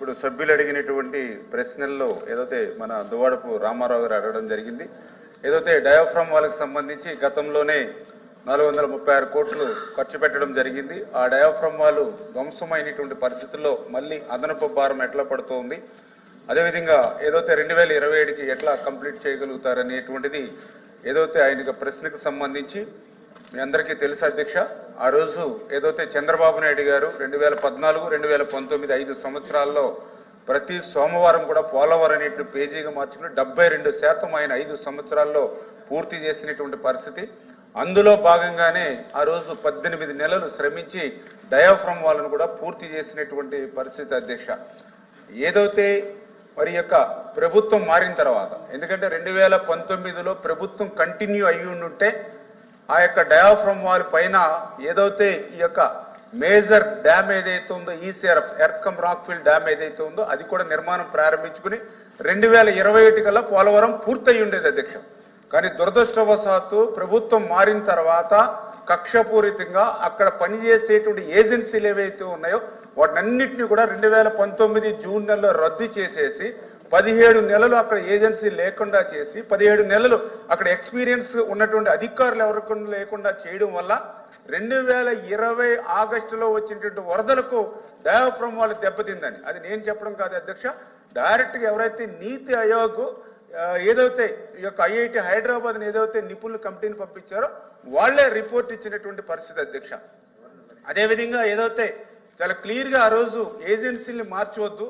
ఇప్పుడు సభ్యులు అడిగినటువంటి ప్రశ్నల్లో ఏదైతే మన దువాడపు రామారావు గారు అడగడం జరిగింది ఏదైతే డయాఫ్రామ్ వాళ్ళకి సంబంధించి గతంలోనే నాలుగు వందల ముప్పై ఆరు కోట్లు ఖర్చు పెట్టడం జరిగింది. ఆ డయాఫ్రమ్ వాళ్ళు ధ్వంసమైనటువంటి పరిస్థితుల్లో మళ్ళీ అదనపు భారం ఎట్లా పడుతోంది? అదేవిధంగా ఏదైతే రెండు వేల ఇరవై ఏడుకి ఎట్లా కంప్లీట్ చేయగలుగుతారనేటువంటిది ఏదైతే ఆయన ప్రశ్నకు సంబంధించి మీ అందరికీ తెలుసు అధ్యక్ష. ఆ రోజు ఏదైతే చంద్రబాబు నాయుడు గారు రెండు వేల పద్నాలుగు రెండు వేల పంతొమ్మిది ఐదు సంవత్సరాల్లో ప్రతి సోమవారం కూడా పోలవరం అనేటి పేజీగా మార్చుకుని డెబ్బై రెండు శాతం ఆయన ఐదు సంవత్సరాల్లో పూర్తి చేసినటువంటి పరిస్థితి. అందులో భాగంగానే ఆ రోజు పద్దెనిమిది నెలలు శ్రమించి డయాఫ్రమ్ వాళ్ళను కూడా పూర్తి చేసినటువంటి పరిస్థితి అధ్యక్ష. ఏదైతే మరి యొక్క ప్రభుత్వం మారిన తర్వాత ఎందుకంటే రెండు వేల పంతొమ్మిదిలో ప్రభుత్వం కంటిన్యూ అయ్యి ఉంటే ఆ యొక్క డయాఫ్రమ్ వాల్ పైన ఏదైతే ఈ యొక్క మేజర్ డ్యామ్ ఏదైతే ఉందో ECRF earth cum rockfill dam ఏదైతే ఉందో అది కూడా నిర్మాణం ప్రారంభించుకుని రెండు వేల ఇరవై ఒకటి కల్లా పోలవరం పూర్తయి ఉండేది అధ్యక్ష. కానీ దురదృష్టవశాత్తు ప్రభుత్వం మారిన తర్వాత కక్షపూరితంగా అక్కడ పనిచేసేటువంటి ఏజెన్సీలు ఏవైతే ఉన్నాయో వాటినన్నింటినీ కూడా రెండు వేల పంతొమ్మిది జూన్ నెలలో రద్దు చేసేసి పదిహేడు నెలలు అక్కడ ఏజెన్సీ లేకుండా చేసి పదిహేడు నెలలు అక్కడ ఎక్స్పీరియన్స్ ఉన్నటువంటి అధికారులు ఎవరికి లేకుండా చేయడం వల్ల రెండు వేల ఇరవై ఆగస్టులో వచ్చినటువంటి వరదలకు డయాఫ్రమ్ వాళ్ళు దెబ్బతిందని. అది నేను చెప్పడం కాదు అధ్యక్ష. డైరెక్ట్గా ఎవరైతే నీతి ఆయోగ్ ఏదైతే ఈ యొక్క ఐఐటి హైదరాబాద్ ఏదైతే నిపుణుల కమిటీని పంపించారో వాళ్ళే రిపోర్ట్ ఇచ్చినటువంటి పరిస్థితి అధ్యక్ష. అదేవిధంగా ఏదైతే చాలా క్లియర్గా ఆ రోజు ఏజెన్సీని మార్చవద్దు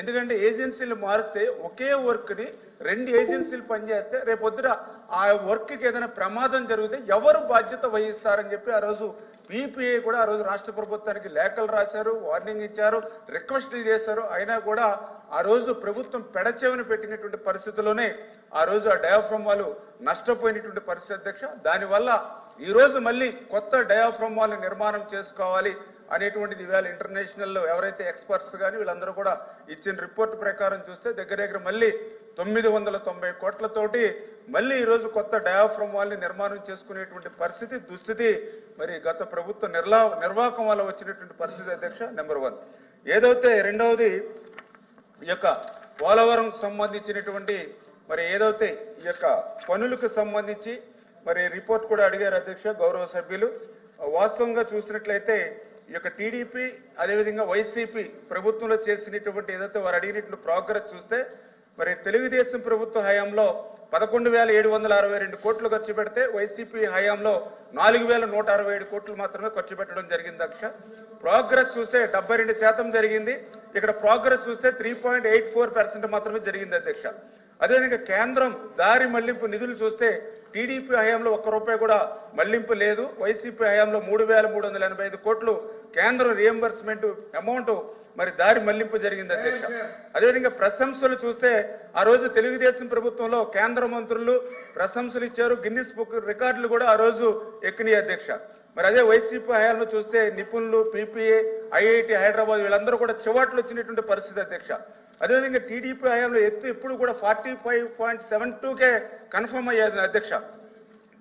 ఎందుకంటే ఏజెన్సీలు మారిస్తే ఒకే వర్క్ని రెండు ఏజెన్సీలు పనిచేస్తే రేపొద్దున ఆ వర్క్కి ఏదైనా ప్రమాదం జరిగితే ఎవరు బాధ్యత వహిస్తారని చెప్పి ఆ రోజు పీపీఏ కూడా ఆ రోజు రాష్ట్ర ప్రభుత్వానికి లేఖలు రాశారు వార్నింగ్ ఇచ్చారు రిక్వెస్ట్లు చేశారు. అయినా కూడా ఆ రోజు ప్రభుత్వం పెడచెవిని పెట్టినటువంటి పరిస్థితుల్లోనే ఆ రోజు ఆ డయాఫ్రమ్ వాళ్ళు నష్టపోయినటువంటి పరిస్థితి అధ్యక్ష. దానివల్ల ఈరోజు మళ్ళీ కొత్త డయాఫ్రమ్ వాళ్ళు నిర్మాణం చేసుకోవాలి. అనేటువంటిది ఇవాళ ఇంటర్నేషనల్లో ఎవరైతే ఎక్స్పర్ట్స్ కానీ వీళ్ళందరూ కూడా ఇచ్చిన రిపోర్ట్ ప్రకారం చూస్తే దగ్గర దగ్గర మళ్ళీ తొమ్మిది వందల తొంభై కోట్లతోటి మళ్ళీ ఈరోజు కొత్త డయాఫ్రమ్ వాళ్ళని నిర్మాణం చేసుకునేటువంటి పరిస్థితి దుస్థితి మరి గత ప్రభుత్వ నిర్లా నిర్వాహకం వల్ల వచ్చినటువంటి పరిస్థితి అధ్యక్ష నెంబర్ వన్ ఏదైతే రెండవది ఈ యొక్క పోలవరం సంబంధించినటువంటి మరి ఏదైతే ఈ యొక్క పనులకు సంబంధించి మరి రిపోర్ట్ కూడా అడిగారు అధ్యక్ష గౌరవ సభ్యులు. వాస్తవంగా చూసినట్లయితే ఈ యొక్క టీడీపీ అదేవిధంగా వైసీపీ ప్రభుత్వంలో చేసినటువంటి ఏదైతే వారు అడిగినట్లు ప్రోగ్రెస్ చూస్తే మరి తెలుగుదేశం ప్రభుత్వ హయాంలో పదకొండు వేల ఏడు వందల అరవై రెండు కోట్లు ఖర్చు పెడితే వైసీపీ హయాంలో నాలుగు వేల నూట అరవై ఏడు కోట్లు మాత్రమే ఖర్చు పెట్టడం జరిగింది అక్ష. ప్రోగ్రెస్ చూస్తే డెబ్బై రెండు శాతం జరిగింది. ఇక్కడ ప్రోగ్రెస్ చూస్తే three point eight four percent మాత్రమే జరిగింది అధ్యక్ష. అదేవిధంగా కేంద్రం దారి మళ్ళింపు నిధులు చూస్తే టీడీపీ హయాంలో ఒక్క రూపాయి కూడా మళ్ళింపు లేదు. వైసీపీ హయాంలో మూడు వేల మూడు వందల ఎనభై ఐదు కోట్లు కేంద్రం రియంబర్స్మెంట్ అమౌంట్ మరి దారి మళ్ళింపు జరిగింది అధ్యక్ష. అదేవిధంగా ప్రశంసలు చూస్తే ఆ రోజు తెలుగుదేశం ప్రభుత్వంలో కేంద్ర మంత్రులు ప్రశంసలు ఇచ్చారు. గిన్నిస్ బుక్ రికార్డులు కూడా ఆ రోజు ఎక్కినాయి అధ్యక్ష. మరి అదే వైసీపీ హయాంలో చూస్తే నిపుణులు పీపీఏ ఐఐటి హైదరాబాద్ వీళ్ళందరూ కూడా చివాట్లు వచ్చినటువంటి పరిస్థితి అధ్యక్ష. అదేవిధంగా టీడీపీ హయాంలో ఎత్తు ఎప్పుడు కూడా ఫార్టీ ఫైవ్ పాయింట్ సెవెన్ టూకే కన్ఫర్మ్ అయ్యేది అధ్యక్ష.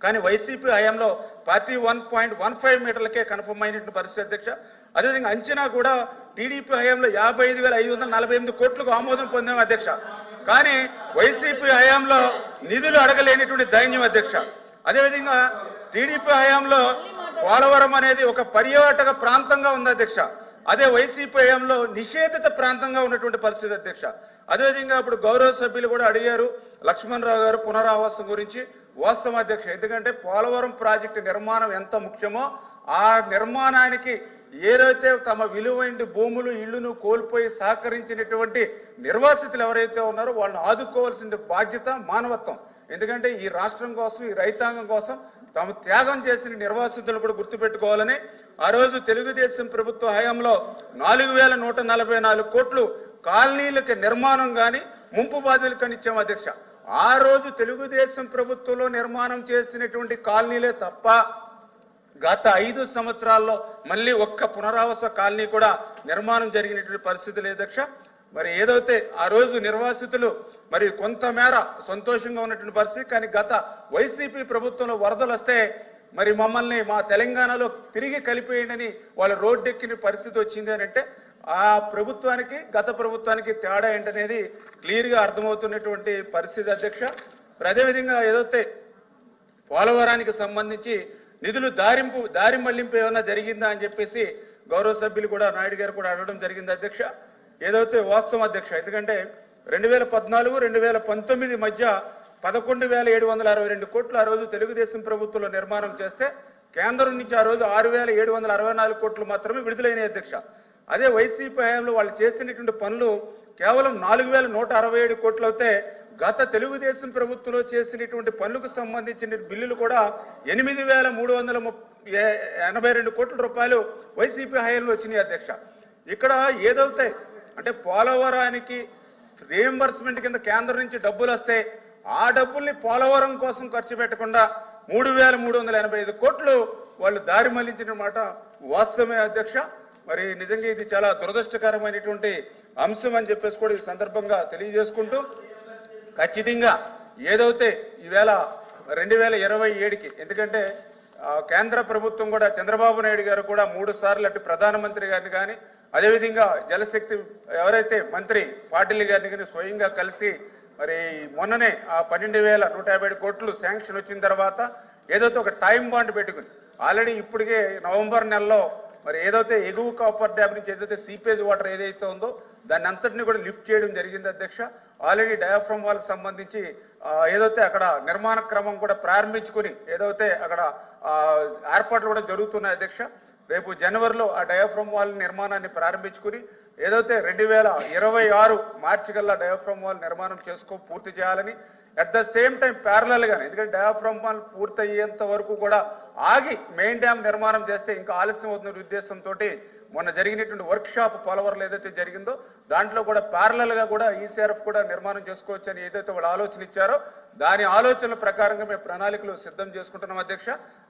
కానీ వైసీపీ హయాంలో forty one point one five మీటర్లకే confirm అయినటువంటి పరిస్థితి అధ్యక్ష. అదేవిధంగా అంచనా కూడా టీడీపీ హయాంలో యాభై ఐదు వేల ఐదు వందల నలభై ఎనిమిది కోట్లకు ఆమోదం పొందాం అధ్యక్ష. కానీ వైసీపీ హయాంలో నిధులు అడగలేనటువంటి దైన్యం అధ్యక్ష. అదేవిధంగా టీడీపీ హయాంలో పోలవరం అనేది ఒక పర్యాటక ప్రాంతంగా ఉంది అధ్యక్ష. అదే వైసీపీ హయాంలో నిషేధిత ప్రాంతంగా ఉన్నటువంటి పరిస్థితి అధ్యక్ష. అదేవిధంగా ఇప్పుడు గౌరవ సభ్యులు కూడా అడిగారు లక్ష్మణ్ రావు గారు పునరావాసం గురించి. వాస్తవం అధ్యక్ష ఎందుకంటే పోలవరం ప్రాజెక్టు నిర్మాణం ఎంత ముఖ్యమో ఆ నిర్మాణానికి ఏదైతే తమ విలువైన భూములు ఇళ్ళును కోల్పోయి సహకరించినటువంటి నిర్వాసితులు ఎవరైతే ఉన్నారో వాళ్ళని ఆదుకోవాల్సిన బాధ్యత మానవత్వం. ఎందుకంటే ఈ రాష్ట్రం కోసం ఈ రైతాంగం కోసం తాము త్యాగం చేసిన నిర్వాసితులు కూడా గుర్తుపెట్టుకోవాలని ఆ రోజు తెలుగుదేశం ప్రభుత్వ హయాంలో నాలుగు వేల నూట నలభై నాలుగు కోట్లు కాలనీలకి నిర్మాణం కానీ ముంపు బాధలు కనిచ్చాం అధ్యక్ష. ఆ రోజు తెలుగుదేశం ప్రభుత్వంలో నిర్మాణం చేసినటువంటి కాలనీలే తప్ప గత ఐదు సంవత్సరాల్లో మళ్ళీ ఒక్క పునరావాస కాలనీ కూడా నిర్మాణం జరిగినటువంటి పరిస్థితి లేదక్ష అధ్యక్ష. మరి ఏదైతే ఆ రోజు నిర్వాసితులు మరి కొంతమేర సంతోషంగా ఉన్నటువంటి పరిస్థితి కానీ గత వైసీపీ ప్రభుత్వంలో వరదలు వస్తే మరి మమ్మల్ని మా తెలంగాణలో తిరిగి కలిపేయండి వాళ్ళ రోడ్డెక్కిన పరిస్థితి వచ్చింది అని అంటే ఆ ప్రభుత్వానికి గత ప్రభుత్వానికి తేడా ఏంటనేది క్లియర్గా అర్థమవుతున్నటువంటి పరిస్థితి అధ్యక్ష. మరి అదేవిధంగా ఏదైతే పోలవరానికి సంబంధించి నిధులు దారింపు దారి మళ్ళింపు ఏమైనా జరిగిందా అని చెప్పేసి గౌరవ సభ్యులు కూడా నాయుడు గారు కూడా అడగడం జరిగింది అధ్యక్ష. ఏదైతే వాస్తవం అధ్యక్ష ఎందుకంటే రెండు వేల పద్నాలుగు రెండు వేల పంతొమ్మిది మధ్య పదకొండు వేల ఏడు వందల అరవై రెండు కోట్లు ఆ రోజు తెలుగుదేశం ప్రభుత్వంలో నిర్మాణం చేస్తే కేంద్రం నుంచి ఆ రోజు ఆరు వేల ఏడు వందల అరవై నాలుగు కోట్లు మాత్రమే విడుదలైన అధ్యక్ష. అదే వైసీపీ హయాంలో వాళ్ళు చేసినటువంటి పనులు కేవలం నాలుగు వేల నూట అరవై ఏడు కోట్లు అయితే గత తెలుగుదేశం ప్రభుత్వంలో చేసినటువంటి పనులకు సంబంధించిన బిల్లులు కూడా ఎనిమిది వేల మూడు వందల ముప్- ఎనభై రెండు కోట్ల రూపాయలు వైసీపీ హయాంలో వచ్చినాయి అధ్యక్ష. ఇక్కడ ఏదవుతాయి అంటే పోలవరానికి రీఎంబర్స్మెంట్ కింద కేంద్రం నుంచి డబ్బులు వస్తే ఆ డబ్బుల్ని పోలవరం కోసం ఖర్చు పెట్టకుండా మూడు వేల మూడు వందల ఎనభై ఐదు కోట్లు వాళ్ళు దారి మళ్ళించిన మాట వాస్తవమే అధ్యక్ష. మరి నిజంగా ఇది చాలా దురదృష్టకరమైనటువంటి అంశం అని చెప్పేసి కూడా ఈ సందర్భంగా తెలియజేసుకుంటూ ఖచ్చితంగా ఏదైతే ఈవేళ రెండు వేల ఇరవై ఏడుకి ఎందుకంటే కేంద్ర ప్రభుత్వం కూడా చంద్రబాబు నాయుడు గారు కూడా మూడు సార్లు అటు ప్రధానమంత్రి గారిని కానీ అదేవిధంగా జలశక్తి ఎవరైతే మంత్రి పాటిల్ గారిని కానీ స్వయంగా కలిసి మరి మొన్ననే ఆ పన్నెండు వేల నూట యాభై ఏడు కోట్లు శాంక్షన్ వచ్చిన తర్వాత ఏదైతే ఒక టైం బాండ్ పెట్టుకుని ఆల్రెడీ ఇప్పటికే నవంబర్ నెలలో మరి ఏదైతే ఎగువ కాపర్ డ్యామ్ నుంచి ఏదైతే సీపేజ్ వాటర్ ఏదైతే ఉందో దాన్ని అంతటిని కూడా లిఫ్ట్ చేయడం జరిగింది అధ్యక్ష. ఆల్రెడీ డయాఫ్రమ్ వాళ్ళకి సంబంధించి ఏదైతే అక్కడ నిర్మాణ క్రమం కూడా ప్రారంభించుకుని ఏదైతే అక్కడ ఏర్పాట్లు కూడా జరుగుతున్నాయి అధ్యక్ష. రేపు జనవరిలో ఆ డయాఫ్రమ్ వాల్ నిర్మాణాన్ని ప్రారంభించుకుని ఏదైతే రెండు వేల ఇరవై ఆరు మార్చి కల్లా డయాఫ్రమ్ వాల్ నిర్మాణం చేసుకో పూర్తి చేయాలని at the same time parallel గాని ఎందుకంటే డయాఫ్రమ్ వాల్ పూర్తయ్యేంత వరకు కూడా ఆగి మెయిన్ డ్యామ్ నిర్మాణం చేస్తే ఇంకా ఆలస్యం అవుతున్న ఉద్దేశంతో మొన్న జరిగినటువంటి వర్క్ షాప్ ఏదైతే జరిగిందో దాంట్లో కూడా ప్యారలల్గా కూడా ఈసీఆర్ఎఫ్ కూడా నిర్మాణం చేసుకోవచ్చు అని ఏదైతే వాళ్ళు ఆలోచన ఇచ్చారో దాని ఆలోచనల ప్రకారంగా మేము ప్రణాళికలు సిద్ధం చేసుకుంటున్నాం అధ్యక్ష.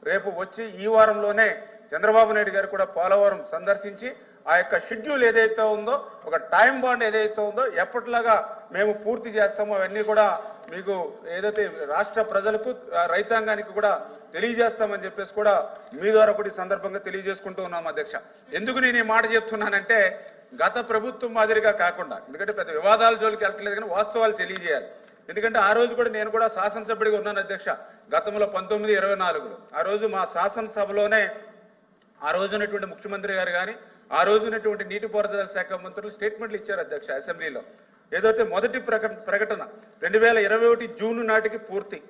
రేపు వచ్చి ఈ వారంలోనే చంద్రబాబు నాయుడు గారు కూడా పోలవరం సందర్శించి ఆ యొక్క షెడ్యూల్ ఏదైతే ఉందో ఒక టైం బాండ్ ఏదైతే ఉందో ఎప్పటిలాగా మేము పూర్తి చేస్తామో అవన్నీ కూడా మీకు ఏదైతే రాష్ట్ర ప్రజలకు రైతాంగానికి కూడా తెలియజేస్తామని చెప్పేసి కూడా మీ ద్వారా కూడా ఈ సందర్భంగా తెలియజేసుకుంటూ ఉన్నాం అధ్యక్ష. ఎందుకు నేను ఈ మాట చెప్తున్నానంటే గత ప్రభుత్వం మాదిరిగా కాకుండా ఎందుకంటే పెద్ద వివాదాల జోలికి వెళ్ళట్లేదు కానీ వాస్తవాలు తెలియజేయాలి. ఎందుకంటే ఆ రోజు కూడా నేను కూడా శాసనసభ్యుడిగా ఉన్నాను అధ్యక్ష గతంలో పంతొమ్మిది ఇరవై నాలుగులో. ఆ రోజు మా శాసనసభలోనే ఆ రోజు ఉన్నటువంటి ముఖ్యమంత్రి గారు కానీ ఆ రోజు ఉన్నటువంటి నీటిపారుదల శాఖ మంత్రులు స్టేట్మెంట్లు ఇచ్చారు అధ్యక్ష అసెంబ్లీలో. ఏదైతే మొదటి ప్రక- ప్రకటన రెండు వేల ఇరవై ఒకటి జూన్ నాటికి పూర్తి.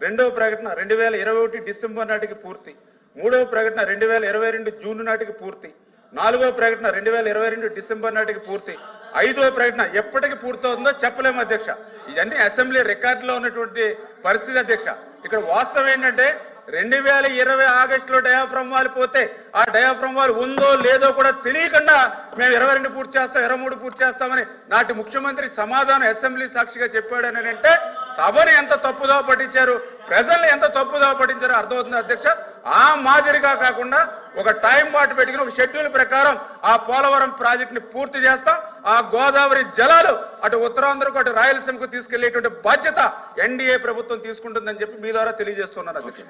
రెండవ ప్రకటన రెండు వేల ఇరవై ఒకటి డిసెంబర్ నాటికి పూర్తి. మూడవ ప్రకటన రెండు వేల ఇరవై రెండు జూన్ నాటికి పూర్తి. నాలుగవ ప్రకటన రెండు వేల ఇరవై రెండు డిసెంబర్ నాటికి పూర్తి. ఐదవ ప్రకటన ఎప్పటికి పూర్తవుతుందో చెప్పలేము అధ్యక్ష. ఇవన్నీ అసెంబ్లీ రికార్డులో ఉన్నటువంటి పరిస్థితి అధ్యక్ష. ఇక్కడ వాస్తవం ఏంటంటే రెండు వేల ఇరవై ఆగస్టులో డయాఫ్రమ్ వాల్ పోతే ఆ డయాఫ్రమ్ వాల్ ఉందో లేదో కూడా తెలియకుండా మేము ఇరవై రెండు పూర్తి చేస్తాం ఇరవై మూడు పూర్తి చేస్తామని నాటి ముఖ్యమంత్రి సమాధానం అసెంబ్లీ సాక్షిగా చెప్పాడని అంటే సభను ఎంత తప్పుదో పట్టించారు ప్రజల్ని ఎంత తప్పుదో పట్టించారో అర్థమవుతుంది అధ్యక్ష. ఆ మాదిరిగా కాకుండా ఒక టైం బాటు పెట్టుకుని ఒక షెడ్యూల్ ప్రకారం ఆ పోలవరం ప్రాజెక్ట్ని పూర్తి చేస్తాం. ఆ గోదావరి జలాలు అటు ఉత్తరాంధ్రకు అటు రాయలసీమకు తీసుకెళ్ళేటువంటి బాధ్యత ఎన్డీఏ ప్రభుత్వం తీసుకుంటుందని చెప్పి మీ ద్వారా తెలియజేస్తున్నాను అధ్యక్ష.